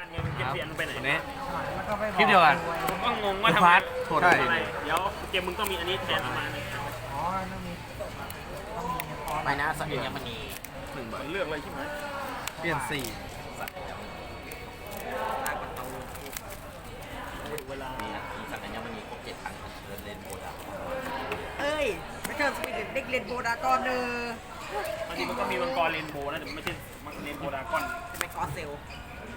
การเงินเก็บเสียงไปไหนวันนี้แล้วก็ไม่บอกคลิปเดียวกันผมก็งงว่าคุณทำไมพาร์ทโทษใช่ทีเดี๋ยวเกมมึงต้องมีอันนี้แทนประมาณนึงอ๋อต้องมีต้องมีคอร์สไปนะสัญญามณีหนึ่งใบเลือกเลยใช่ไหมเปลี่ยนสี่สัญญามณีลากประตูเวลามีนะมีสัญญามณีครบเจ็ดครั้งเดินเลนโบดาเอ้ยไม่ใช่สปิริตเด็กเรียนโบดากอนเนอร์บางทีมันก็มีมังกรเรนโบว์นะแต่มันไม่ใช่มังเรนโบว์ดรากอนจะไปคอร์สเซล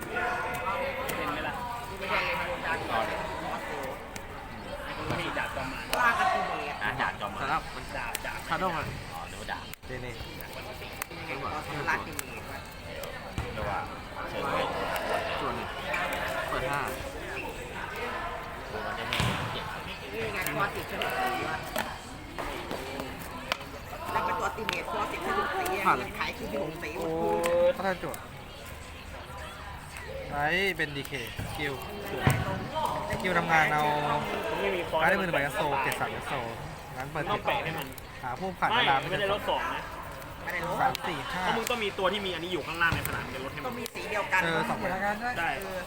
เล่นไหมล่ะไม่ใช่เรียนโบดากอนคอร์สเซลมันก็มีดาบจอมมารล่างอัลติเมทอะดาบจอมมาสำหรับมันดาบดาบคาร์ดอนอ๋อนึกว่าดาบเดเน่ไงคอร์สเซลล่างอัลติเมทวะเรียกว่าเชิญโลกส่วนหนึ่งเปิดห้าดูมันจะมีเจ็ดนี่ไงคอร์สติดฉลุสีวะแล้วเป็นตัวอัลติเมทคอร์สติดฉลุสีอะยังขายคือที่หงสีหมดคืนพัฒนาโจทย์ ไลท์เป็นดีเคคิวคิวทำงานเอาผมไม่มีคอร์การได้มือหนึ่งใบยัสโซเกตสามยัสโซงั้นเปิดต้เจ็องดแปะให้มันหาผู้ผ่านไม่เวลาไม่ได้ลดสองนะไม่ได้ลสามดสี่ห้าเพราะมึงต้องมีตัวที่มีอันนี้อยู่ข้างล่างในสนามจะลดให้ต้มัอน งมีสีเดียวกันเออสองใบได้ เออ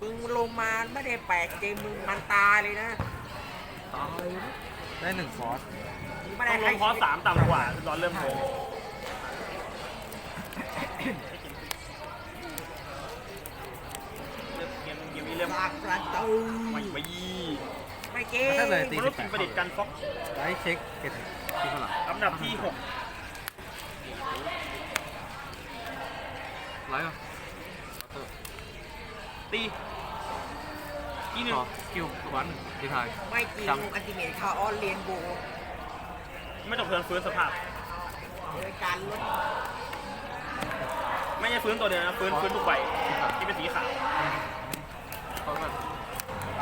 มึงลงมาไม่ได้แปลกเกมมึงมันตายเลยนะตายนะได้หนึ่งฟอร์สมึงไม่ต้ได้องลให้งคอร์สสามต่ำกว่าตอนเริ่มโผล่เก มเกมนี้เริ่มากประตูไว้ไว้ยี่ไม่เก่งถ้าเลยตีมนุสิษบย์แปดประดิษฐ์กันฟ็อกไลท์เช็คเกตที่เท่าไหร่อันดับที่หกไลฟ์อะตีอีหนึ่งต่อคิววันดีทยไม่จริงอันติเมทคาออนเรียนโบไม่ต้องเพิ่มฟื้นสภาพโดยการลดไม่ใช่ฟื้นตัวเดียวนะฟื้นฟื้นทุกใบที่เป็นสีขาว เขาแบบ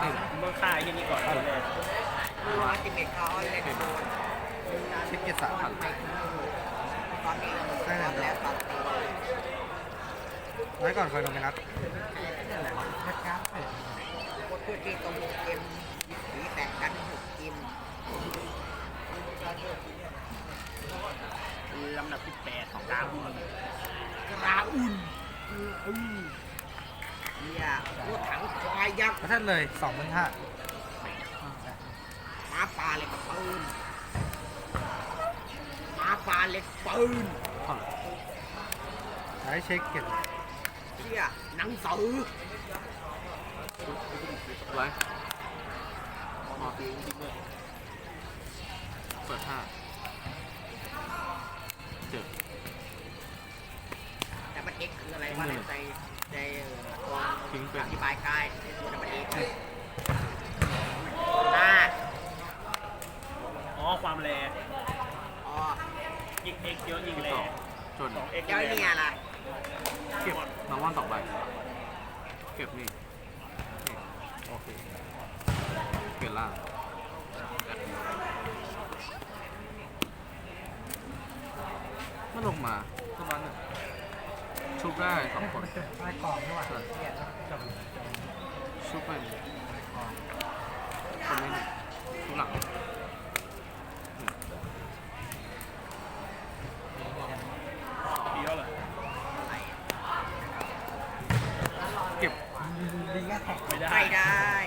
ติดเมื่อค่าไอ้ที่นี่ก่อนเลยลดอันติเมทคาออนเรียนโบเช็คเกตสามพันตอนนี้ลดแล้วตัดตีไว้ก่อนเคอยลงไปนัดกดตัวเกมตัวหกเกมสีแตกกันหกเกมลำดับที่แปดของกลางบุญกราอุ่นอืม เนี่ยรถถังควายยักษ์พัฒนาเลยสองพันห้าหมาป่าเหล็กปืนหมาป่าเหล็กปืนเท่าไหร่ไลท์เช็คเกตเนี่ยหนังสือไลฟ์มาเปิดห้าเจ็ดแต่มันเอ็กคืออะไรวะในใจ ในตัวทิ้งเป็นอธิบายกายในตัวแต่มันเอ็กอ่าอ๋อ ความแรงอ๋อ ยิงเอ็กเยอะยิงแรสองงจนสองเอ็กเดี๋ยวไอ้เนี่ยล่ะ เก็บน้ำว่านสองใบเก็บนี่นี่โอเคเปลี่ยนล่างเมื่อลงมาทุกวันหนึ่ง ชุบได้สองคนไล่กล่องด้วยชุบเป็นคนนี้หนึ่งชุบหลังหนึ่งดีแล้วเหรอเก็บดีก็แท็กไม่ได้ไม่ได้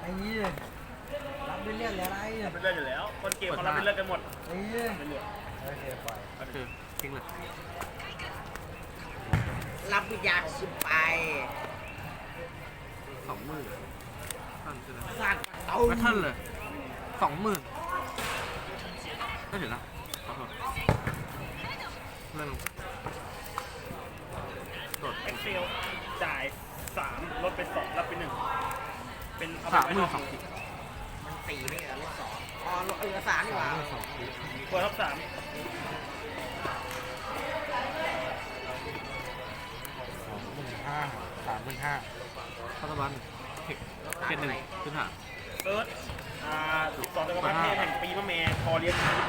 ไอ้ยี่รับไปเรื่อยอะไรเป็นเลือดอยู่แล้ว คนเกมของเราเป็นเลือดกันหมดไอ้ยี่เป็นเลือดโอเคปล่อยก็คือทิ้งเลย รับวิญญาณสุดไป สองหมื่นท่านใช่ไหมสร้างประตูแบทเทิลเลยสองหมื่นได้ถึงแล้วขอโทษเริ่มกดเอ็กเซลจ่ายสามลดไปสองรับไปหนึ่งเป็นเอไปสามหมื่นสองทีมันสี่ไม่เหรอรถสองอ๋อรถเออสามนี่หว่า เปิดทับสาม สามหมื่นห้าพัฒบันเทคเป็นหนึ่งขึ้นหาเอิร์ธอ่าสองจักรพรรดิเทพแห่งปีมะแม่คอเรียนน้ำ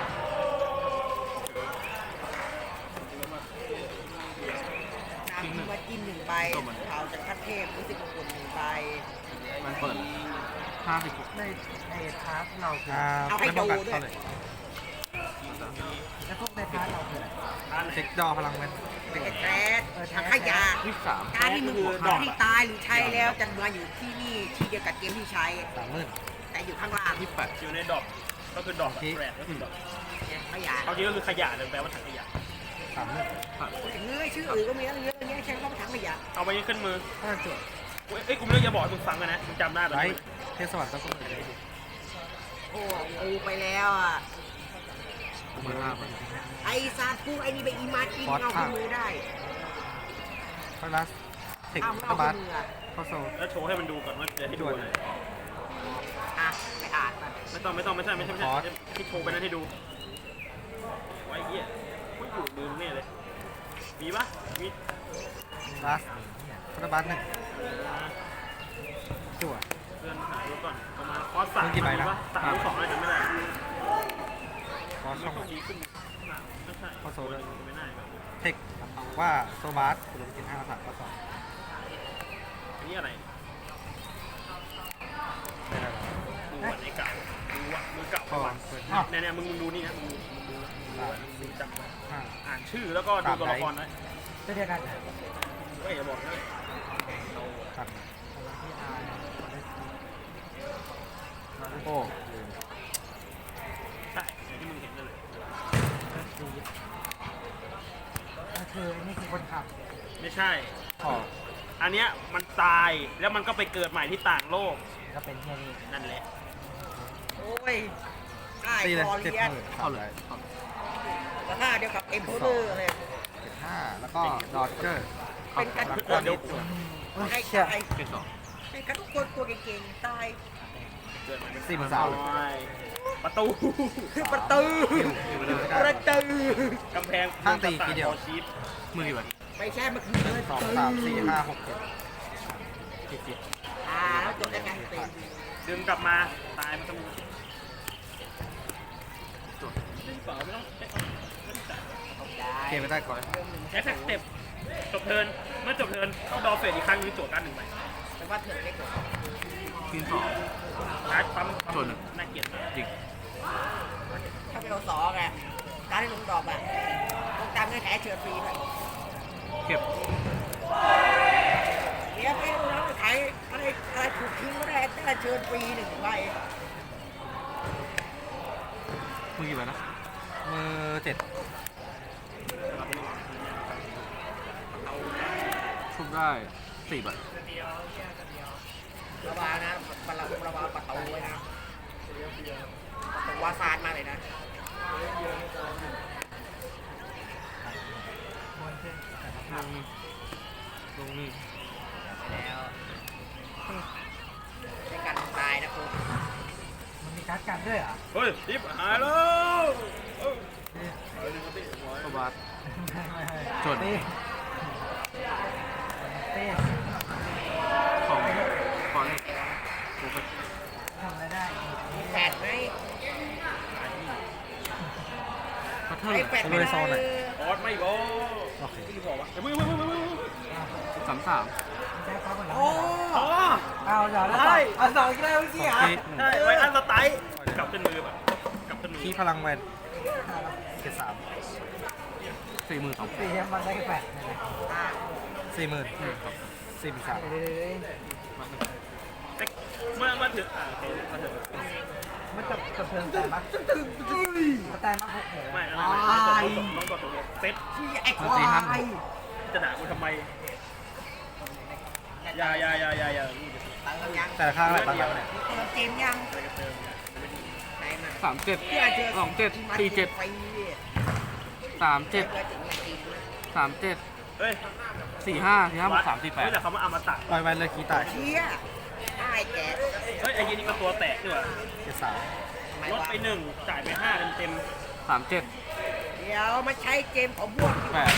มีวัดจินหนึ่งใบเขาจากคัดเทพรู้สึกมงคลหนึ่งใบมันเปิดห้าสิบหกในในพาร์ทเราคือไม่ป้องกันเท่าไหร่แล้วพวกในพาร์ทเราคืออะไรท่านเช็คดอพลังเว้น เเป็นแคสถังขยะยี่สิบสามการที่มึงบอกเขาที่ตายหรือใช้แล้วจะมาอยู่ที่นี่ที่เดียวกับเกมที่ใช้ สามหมื่นแต่อยู่ข้างล่างยี่สิบแปดอยู่ในดอกก็คือดอกแบบแปลกก็คือดอกขยะเขาจริงก็คือขยะเลยแปลว่าถังขยะสามหมื่นเงยชื่ออื่นก็มีอะไรเยอะแยะใช้คำว่าถังขยะเอาไปยังขึ้นมือห้าจุดเอ้ยกูไม่รู้จะบอกให้มึงฟังกันนะมึงจำได้ไหมไรเทศสวรรค์ต้องสมุนเลยโอ้กูไปแล้วอะหมื่นห้าพัน ไอ้ซากูไอ้นี่ไปอีมากินเอาขึ้นมือได้พลัสเทคเอาสเอาบัขึ้สนมืออะเข้าโซลแล้วโชว์ให้มันดูก่อนว่าจะให้ดูอะไรอะไปอ่านมันไม่ต้องไม่ต้องไม่ใช่ไม่ใช่ไม่ใช่ที่โชว์ไปนั้นให้ดูไว้เหี้ยกูอยู่ลืมแน่เลยมีปะมีลัสพลัสบัสหนึ่งจั่ว เพื่อนหาดูก่อนประมาณคอร์สสามมีกี่ใบนะ สามหรือสองอะไรจำไม่ได้คอสไม่ช่องต้องดีขึ้นไม่ ใช่เข้าโซลด้วยไม่ได้เทคว่าโซบัสคุณลงกินห้าสามก็สองอันนี้อะไรไม่ได้หรอกดูวันไอ้เก่าดูอะมือเก่าก็วันเปิดเนี่ยเนี่ยมึงมึงดูนี่นะมึงดูมึงดูดูดูจำไว้ห้าอ่านชื่อแล้วก็ดูตัวละครไว้จะเรียกกันเฮ้ยอย่าบอกนะตัดโอ้ ใช่อย่างที่มึงเห็นนั่นแหละ เธอนี่คือคนขับไม่ใช่ ขออันเนี้ยมันตายแล้วมันก็ไปเกิดใหม่ที่ต่างโลกก็เป็นแค่นี้นั่นแหละ โอ้ยไอ้ตีเลยคอเจ็ดเลียนหมื่นเข้าเลยเข้าเลยราคาเดียวกับเอ็มโพเดอร์เลย เจ็ดห้าแล้วก็ดอดเจอร์เป็นกันแล้วทุกก็คนเดี๋ยว ให้เชี่ยตายเจ็ดสอง ให้กันทุกคนตัวเก่งๆตาย สี่หมื่นสามโอ้ยประตู ประตูคิวคิวไม่ได้ประตูกำแพงห้างตีทีเดียวโชีฟมือกี่ใบไม่ใช่มันคือประสองตูสามสี่ห้าหกเจ็ดเจ็ดเจ็ดอ่าแล้วจบแล้วกันเป็นดึงกลับมา ตายมันต้องดึงเปล่าไม่ต้องไม่ต้องไม่ต้องจ่ายเกมไม่ได้ก่อนแอคสเต็ปจบเทิร์นเมื่อจบเทิร์นเข้าดอเฟสอีกครั้งหนึงโจทย์การหนึ่งใบแต่ว่าเถิดได้กว่า กินสองชาร์จปั๊มปั๊มโจทย์หนึ่งน่าเกลียดมากจริงถ้าเป็นโอสองอะการให้ลงดอกอะลงตามเงื่อนไขเชิญฟรีด้วยเก็บเดี๋ยวไปดูแล้วขายอะไรอะไรถูกทิ้งก็ได้แต่เชิญฟรีหนึ่งใบมือกี่ใบนะมือเจ็ดชุบได้สี่ใบระวังนะ ระวังประตูไว้นะประตูวาซานมาเลยนะลงลงนี่แล้วในการตายนะคุณมันมีการ์ดกันด้วยเหรอเฮ้ยทิปหายแล้วเออเข้าบาสจน เต้ ของของกูไป ทำอะไรได้ มีแฟดไหม พัทเทิร์ไอ้นแฟดไม่ได้ออสไม่บอกโอเคที่บอกว่าเฮ้ยเฮ้ยเฮ้ยเฮ้ยเฮ้ยสามสามโอ้อ๋อเอาอย่าแล้วใช่เอาสองอีกแล้วเสียใช่ไว้อันสไตล์กลับขึ้นมือแบบกลับขึ้นมือขี้พลังแวนเจ็ดสามสี่หมื่นสองสี่มันได้แปดอ่าสี่หมื่นสี่หมื่นสามเมื่อมื่อถึงอ่าโอเคมาถึง มันจะกระเทือนแต่มั้ยแต่มาหกเหรอไม่ไม่ไม่ต้องต้องกดตัวเซตที่ไอ้ควายจะด่ากูทำไมอย่าอย่าอย่าอย่าอย่าตังค์ยังแต่ค่าอะไรบ้างเนี่ยมีคนเกมยังอะไรกันเติมไหนมาสามเจ็ดเพื่อเจอสองเจ็ดสี่เจ็ดไปสามเจ็ดเพื่อถึงมากินนะสามเจ็ดเฮ้ยสี่ห้าสี่ห้าบวกสามสี่แปดเฮ้ยแต่เขามาอมตะปล่อยแวนเลยขี้ตายเชี่ย ได้แกเฮ้ยไอ้ยีนี่ก็ตัวแตกด้วยเจ็ดสามไม่ลดว่าไปหนึ่งจ่ายไปห้าเต็มเต็มสามเจ็ดเดี๋ยวมาใช้เกมของบวกแปด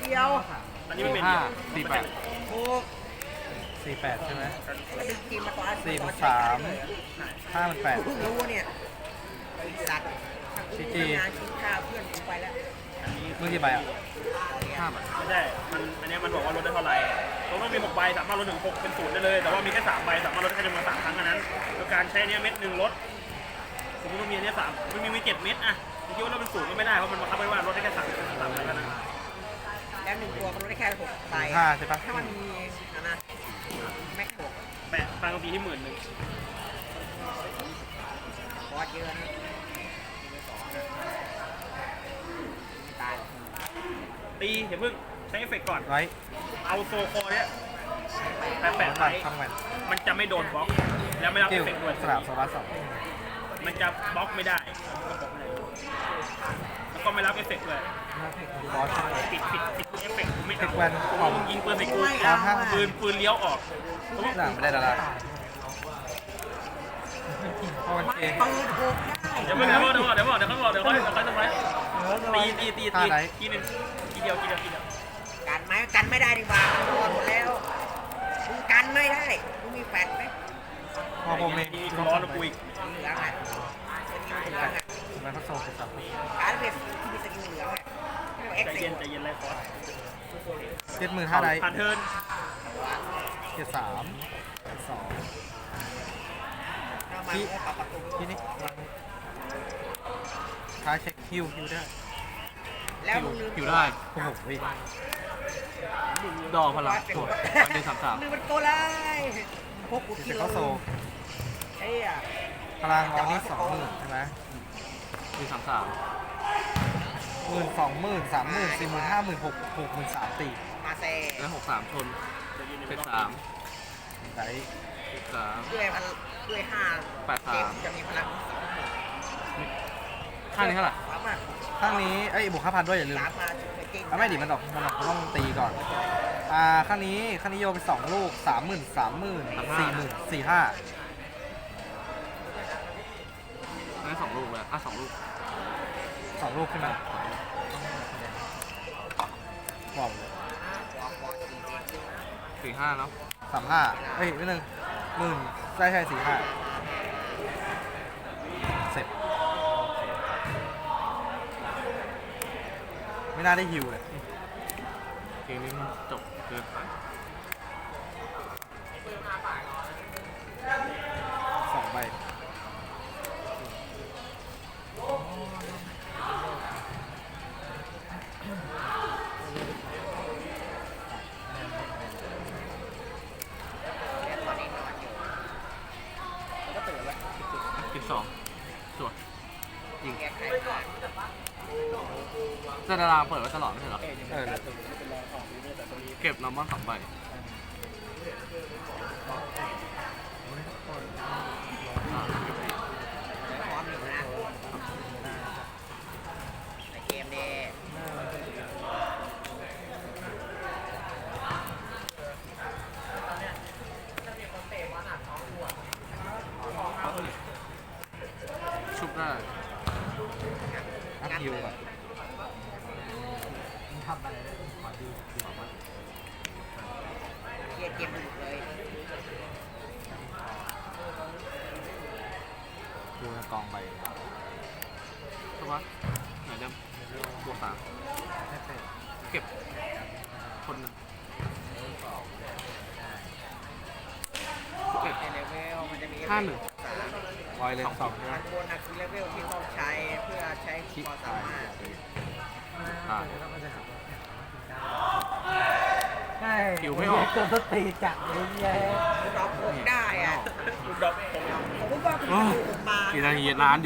เดี๋ยวอันนี้มันเป็นห้าสี่แปดโอ้สี่แปดใช่ไหมแล้วดึงเกมมาตอนสี่หมื่นตอสามใช้ห้าหมื่นแปด เพิ่งรู้เนี่ยไอ้สัตว์ถ้ากูจีจีทำงานกินข้าวเพื่อนกูไปแล้วอันนี้ มือกี่ใบอะห้าใบไม่ใช่มันอันนี้มันบอกว่าลดได้เท่าไหร่ผมต้องมีหกใบสามารถลดถึงหกเป็นศูนย์ได้เลย แต่ว่ามีแค่สามใบสามารถลดได้แค่จำนวนสามครั้งเท่านั้นโดยการใช้เนี้ยเม็ดหนึ่งลดสมมติว่ามีอันเนี้ยสามมันมีมีเจ็ดเม็ดอะจะคิดว่าลดเป็นศูนย์ก็ไม่ได้ เพราะมันบังคับไว้ว่าลดได้แค่สามสามใบเท่านั้นแล้วหนึ่งตัวมันลดได้แค่หกใบห้าใช่ปะถ้ามันมีนะนะแม็กหกแปะตังค์ปีที่หมื่นหนึ่งบอสเยอะนะตาย ตีอย่าเพิ่งใช้เอฟเฟกต์ก่อนไว้เอาโซคอเนี่ยแปะแปแปะดไว้ทำแหวนมันจะไม่โดนบล็อก แล้วไม่รับเกเอลฟเฟกต์ด้วยสนามโซบัสสองมันจะบล็อกไม่ได้แล้วก็ไม่รับเอฟเฟกต์เลยบอส ปิดปิดปิดเอฟเฟกต์กูไม่เทเอาคแวนกูของมึงยิงปืนใส่กูตามห้าง ปืนปืนเลี้ยวออกหลังไม่ได้ดาราพอมันเกเปิดหกได้ เดี๋ยวเพิ่งเดี๋ยวเดี๋ยวเดี๋ยวบอกเดี๋ยวเขาบอกเดี๋ยวเขาเดี๋ยวเขาทำไรตีตีตีตีทีนึงที เดียวทีเดียวทีเดียวกันไหมกันไม่ได้ดีกว่ามันโดนหมดแล้วมึงกันไม่ได้มึงมีแฟดไหมพอผมเองนี่ร้อนแล้วกูอีกเหลืองอะสกิลเหลืองอะมันก็โซคือสับการเป็นที่มีสกิลเหลืองอะเอ็กใจซ์เย็นใจเย็นไรฟอสเจ็ดหมื่นห้าไดผ่านเทิร์นเจ็ดสามสองเข้ามาปรับประตูที่นี่ท้ายเช็คคิวคิวได้ แล้วมึงลืมอยู่ได้โอ้โหเฮ้ยดอกพลังโกดวันเดือนสามสามลืมมันโกเลยพวกกูเสกิร็จนเข้าโซไอ้อะพลังงอนนี่สองหมื่นใช่ไหมเดือนสามสามหมื่นสองหมื่นสามหมื่นสี่หมื่นห้าหมื่นหกหกหมื่นสามตีมาเซ่แล้วหกสามชนเป็นสามไหนเป็นสามด้วยพันด้วยห้าแปดสามเกมจะมีพลังสองหมื่นข้างนี้เท่าไหร่ สามอะข้างนี้เอ้ยบวกห้าพันด้วยอย่าลืมสามมาจุดในเกมอะไม่ดิมันออกมันออกต้องตีก่อน อ่าข้างนี้ข้างนี้โยนไปสองลูกสามหมื่นสามหมื่นสี่หมื่นสี่ห้าอันนี้สองลูกเลยอะสองลูกสองลูกขึ้นมาบอกสี่ห้าเนาะสามห้าเอ้ยนิดนึงหมื่นใช่ใช่สี่ห้าเสร็จ ไม่ น่าได้ฮิวเลยเกมนี้มันจบเกินไปสองใบตอนนี้นอนอยู่ก็ตื่นแล้วสิบสองสว ยยิงแก้ไขก่อนแต่ดาราเปิดไว้ตลอดไม่ใช่เหรอ เออเก็บนอร์มอนสองใบพร้อมอยู่นะในเกมนี้ ชุบได้ คิวก่อนเกียร์เกมหลุดเลยฮิวในกองใบใช่ปะไหนเดิมบวกสามเก็บคนนึงเก็บในเลเวลมันจะมีห้าหนึ่ง วอยเลนสองใช่ไหมอันบนนะคือเลเวลที่ต้องใช้เพื่อใช้คิดความตาสายมารถตายใช่คิวไม่ออกตัวสตีจัดเลยไงเราพกได้อะลูกดอกผมผมว่าคุณโอ้ยถูกมากี่นาทีนานอยู่